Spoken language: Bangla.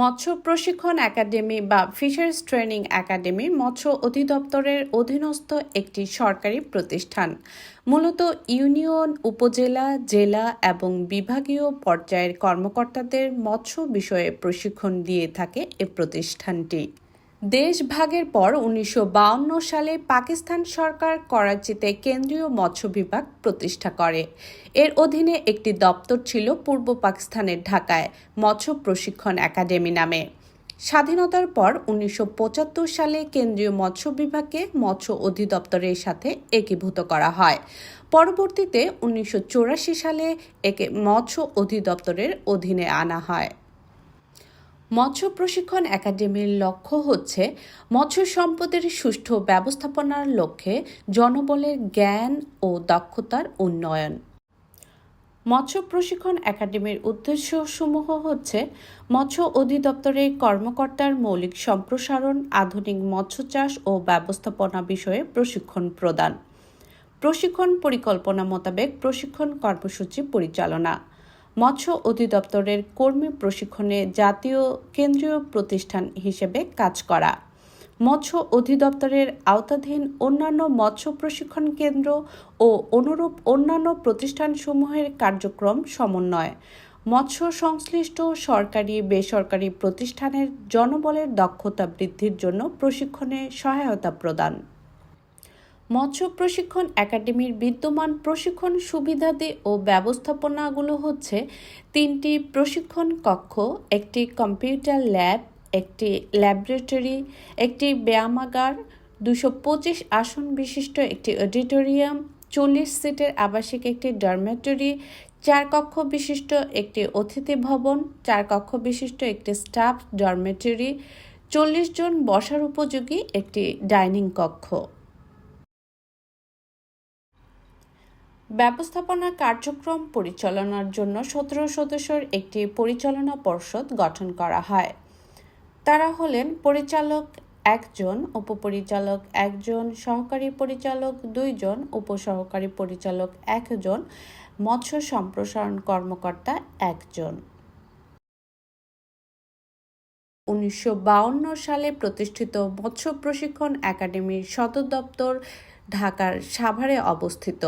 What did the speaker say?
মৎস্য প্রশিক্ষণ একাডেমি বা ফিশার্স ট্রেনিং একাডেমি মৎস্য অধিদপ্তরের অধীনস্থ একটি সরকারি প্রতিষ্ঠান। মূলত ইউনিয়ন, উপজেলা, জেলা এবং বিভাগীয় পর্যায়ের কর্মকর্তাদের মৎস্য বিষয়ে প্রশিক্ষণ দিয়ে থাকে এ প্রতিষ্ঠানটি। দেশ ভাগের পর উনিশশো সালে পাকিস্তান সরকার করাচিতে কেন্দ্রীয় মৎস্য বিভাগ প্রতিষ্ঠা করে। এর অধীনে একটি দপ্তর ছিল পূর্ব পাকিস্তানের ঢাকায়, মৎস্য প্রশিক্ষণ একাডেমি নামে। স্বাধীনতার পর উনিশশো পঁচাত্তর সালে কেন্দ্রীয় মৎস্য বিভাগকে মৎস্য অধিদপ্তরের সাথে একীভূত করা হয়। পরবর্তীতে উনিশশো চুরাশি সালে একে মৎস্য অধিদপ্তরের অধীনে আনা হয়। মৎস্য প্রশিক্ষণ একাডেমির লক্ষ্য হচ্ছে মৎস্য সম্পদের সুষ্ঠু ব্যবস্থাপনার লক্ষ্যে জনবলের জ্ঞান ও দক্ষতার উন্নয়ন। মৎস্য প্রশিক্ষণ একাডেমির উদ্দেশ্যসমূহ হচ্ছে মৎস্য অধিদপ্তরের কর্মকর্তার মৌলিক সম্প্রসারণ, আধুনিক মৎস্য চাষ ও ব্যবস্থাপনা বিষয়ে প্রশিক্ষণ প্রদান। প্রশিক্ষণ পরিকল্পনা মোতাবেক প্রশিক্ষণ কর্মসূচি পরিচালনা। মৎস্য অধিদপ্তরের কর্মী প্রশিক্ষণে জাতীয় কেন্দ্রীয় প্রতিষ্ঠান হিসেবে কাজ করা। মৎস্য অধিদপ্তরের আওতাধীন অন্যান্য মৎস্য প্রশিক্ষণ কেন্দ্র ও অনুরূপ অন্যান্য প্রতিষ্ঠানসমূহের কার্যক্রম সমন্বয়। মৎস্য সংশ্লিষ্ট সরকারি, বেসরকারি প্রতিষ্ঠানের জনবলের দক্ষতা বৃদ্ধির জন্য প্রশিক্ষণে সহায়তা প্রদান। মৎস্য প্রশিক্ষণ একাডেমির বিদ্যমান প্রশিক্ষণ সুবিধাদি ও ব্যবস্থাপনাগুলো হচ্ছে তিনটি প্রশিক্ষণ কক্ষ, একটি কম্পিউটার ল্যাব, একটি ল্যাবরেটরি, একটি ব্যায়ামাগার, দুশো পঁচিশ আসন বিশিষ্ট একটি অডিটোরিয়াম, চল্লিশ সিটের আবাসিক একটি ডরমেটরি চার কক্ষ বিশিষ্ট একটি অতিথি ভবন, চার কক্ষ বিশিষ্ট একটি স্টাফ ডরমেটরি চল্লিশ জন বসার উপযোগী একটি ডাইনিং কক্ষ। ব্যবস্থাপনা কার্যক্রম পরিচালনার জন্য সতেরো সদস্যের একটি পরিচালনা পর্ষদ গঠন করা হয়। তারা হলেন পরিচালক একজন, উপপরিচালক একজন, সহকারী পরিচালক দুইজন, উপসহকারী পরিচালক একজন, মৎস্য সম্প্রসারণ কর্মকর্তা একজন। উনিশশো সালে প্রতিষ্ঠিত মৎস্য প্রশিক্ষণ একাডেমির সদর দপ্তর ঢাকার সাভারে অবস্থিত।